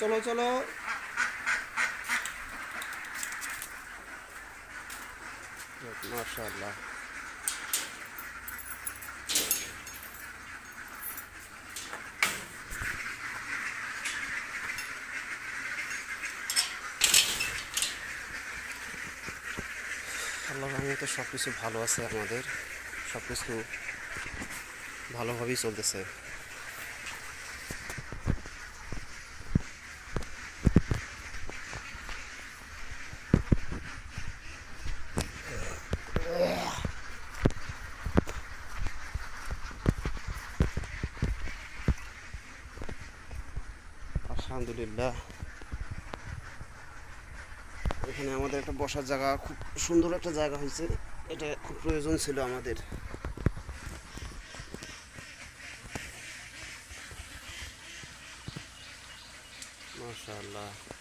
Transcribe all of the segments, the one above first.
চলো চলো। মাশাআল্লাহ। আল্লাহ রহমতে সব কিছু ভালো আছে আমাদের। সব কিছু ভালোভাবেই চলতেছে। আলহামদুলিল্লাহ। এখানে আমাদের একটা বসার জায়গা, খুব সুন্দর একটা জায়গা হয়েছে। এটা খুব প্রয়োজন ছিল আমাদের। মাশাআল্লাহ।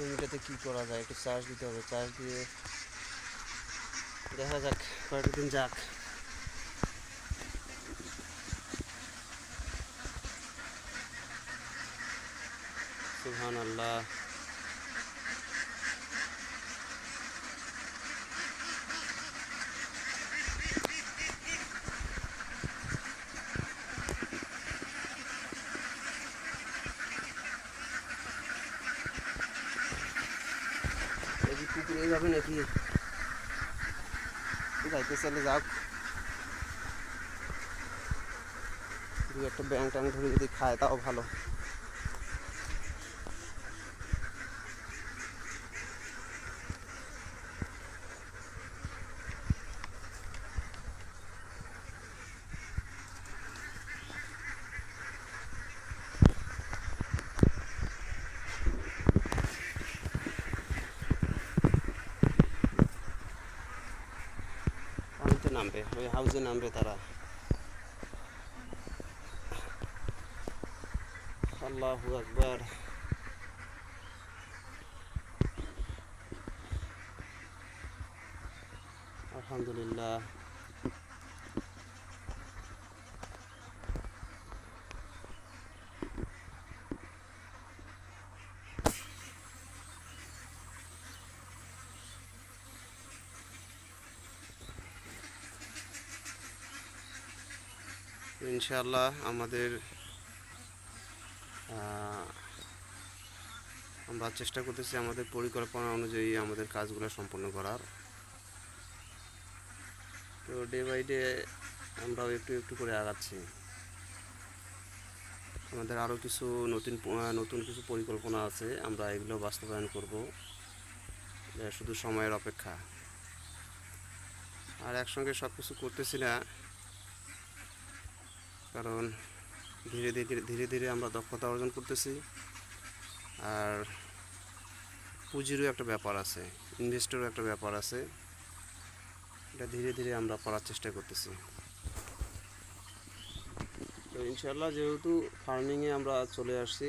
জমিটাতে কি করা যায়, একটু চার্জ দিতে হবে চার্জ দিয়ে দেখা যাক কয়েকটা দিন যাক। সুহান আল্লাহ এই যে পুকুরে যাবে নাকি? যাইতে চাইলে যাক। দু একটা ব্যাংক ট্যাং ধরে যদি খায় তাও ভালো। নামবে ওই হাউজে নামবে তারা। আল্লাহু আকবার। আলহামদুলিল্লাহ। ইনশাআল্লাহ আমাদের আমরা চেষ্টা করতেছি আমাদের পরিকল্পনা অনুযায়ী আমাদের কাজগুলো সম্পন্ন করার। তো ডে বাই ডে আমরাও একটু একটু করে আগাচ্ছি। আমাদের আরও কিছু নতুন নতুন কিছু পরিকল্পনা আছে, আমরা এগুলো বাস্তবায়ন করব। শুধু সময়ের অপেক্ষা। আর একসঙ্গে সব কিছু করতেছি না কারণ ধীরে ধীরে ধীরে ধীরে আমরা দক্ষতা অর্জন করতেছি। আর পুঁজিরও একটা ব্যাপার আছে, ইনভেস্টরও একটা ব্যাপার আছে। এটা ধীরে ধীরে আমরা করার চেষ্টা করতেছি। তো ইনশাল্লাহ যেহেতু ফার্মিংয়ে আমরা চলে আসছি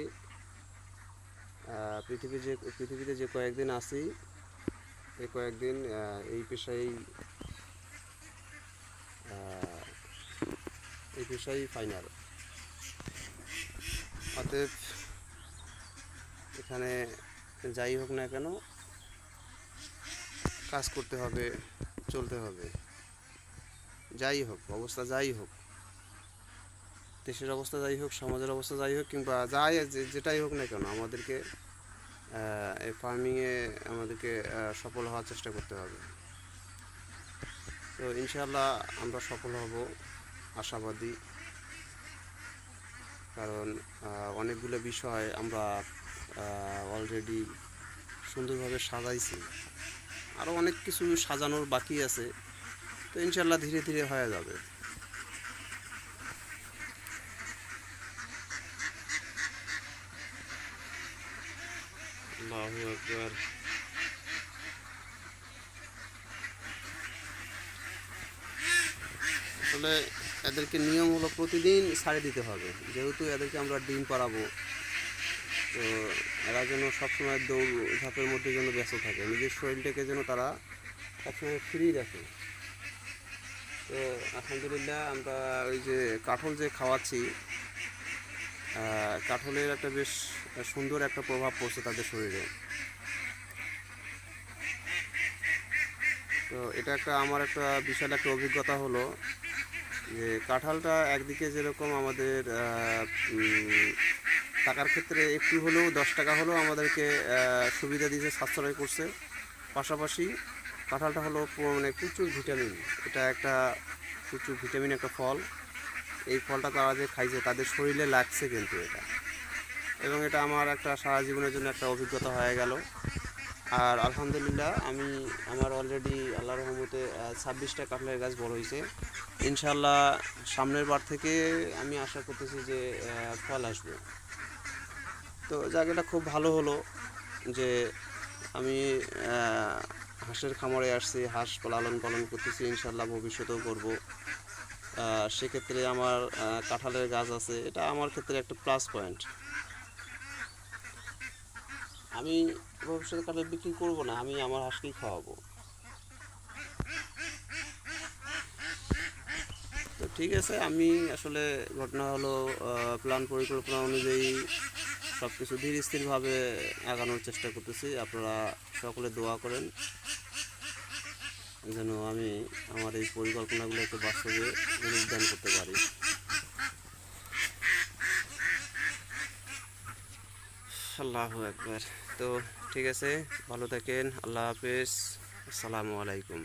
পৃথিবী যে, পৃথিবীতে যে কয়েকদিন আছি এই কয়েকদিন এই পেশায় এই ফাইনাল অতএব এখানে যাই হোক না কেন, কাজ করতে হবে, চলতে হবে। যাই হোক, অবস্থা যাই হোক। দেশের অবস্থা যাই হোক, সমাজের অবস্থা যাই হোক, কিংবা যাই যেটাই হোক না কেন, আমাদেরকে এই ফার্মিংয়ে আমাদেরকে সফল হওয়ার চেষ্টা করতে হবে। তো ইনশাল্লাহ আমরা সফল হব। আশাবাদী। কারণ অনেকগুলো বিষয় আমরা অলরেডি সুন্দরভাবে সাজাইছি। আরও অনেক কিছু সাজানোর বাকি আছে। তো ইনশাল্লাহ ধীরে ধীরে হয়ে যাবে। আসলে এদেরকে নিয়ম হলো প্রতিদিন ছাড়ে দিতে হবে। যেহেতু এদেরকে আমরা ডিম পাড়াবো, তো এরা যেন সবসময় দৌড় ঝাঁপের মধ্যে যেন ব্যস্ত থাকে। নিজের শরীরটাকে যেন তারা সবসময় ফ্রি রাখে। তো আলহামদুলিল্লাহ আমরা ওই যে কাঠল যে খাওয়াচ্ছি কাঠলের একটা বেশ সুন্দর একটা প্রভাব পড়ছে তাদের শরীরে। তো এটা একটা, আমার একটা বিশাল একটা অভিজ্ঞতা হলো। যে কাঁঠালটা একদিকে যেরকম আমাদের টাকার ক্ষেত্রে একটু হলেও দশ টাকা হলেও আমাদেরকে সুবিধা দিয়েছে, সাশ্রয় করছে। পাশাপাশি কাঁঠালটা হলো মানে প্রচুর ভিটামিন। এটা একটা প্রচুর ভিটামিন একটা ফল। এই ফলটা তারা যে খাইছে, তাদের শরীরে লাগছে কিন্তু এটা। এবং এটা আমার একটা সারা জীবনের জন্য একটা অভিজ্ঞতা হয়ে গেল। আর আলহামদুলিল্লাহ, আমি আমার অলরেডি আল্লাহ রহমতে ছাব্বিশটা কাঁঠালের গাছ বড় হয়েছে। ইনশাল্লাহ সামনের বার থেকে আমি আশা করতেছি যে ফল আসবে। তো জায়গাটা খুব ভালো হলো যে আমি হাঁসের খামারে আসছি, হাঁস লালন পালন করতেছি ইনশাল্লাহ ভবিষ্যতেও করব। সেক্ষেত্রে আমার কাঁঠালের গাছ আছে, এটা আমার ক্ষেত্রে একটা প্লাস পয়েন্ট আমি ভবিষ্যতে কাঁঠাল বিক্রি করব না, আমি আমার হাঁসকেই খাওয়াবো। তো ঠিক আছে, আমি আসলে ঘটনা হলো প্ল্যান পরিকল্পনা অনুযায়ী সব কিছু ধীর স্থিরভাবে আগানোর চেষ্টা করতেছি। আপনারা সকলে দোয়া করেন যেন আমি আমার এই পরিকল্পনাগুলোকে বাস্তবে রূপদান করতে পারি। আল্লাহ একবার তো ঠিক আছে ভালো থাকেন আল্লাহ হাফেজ। আসসালামু আলাইকুম।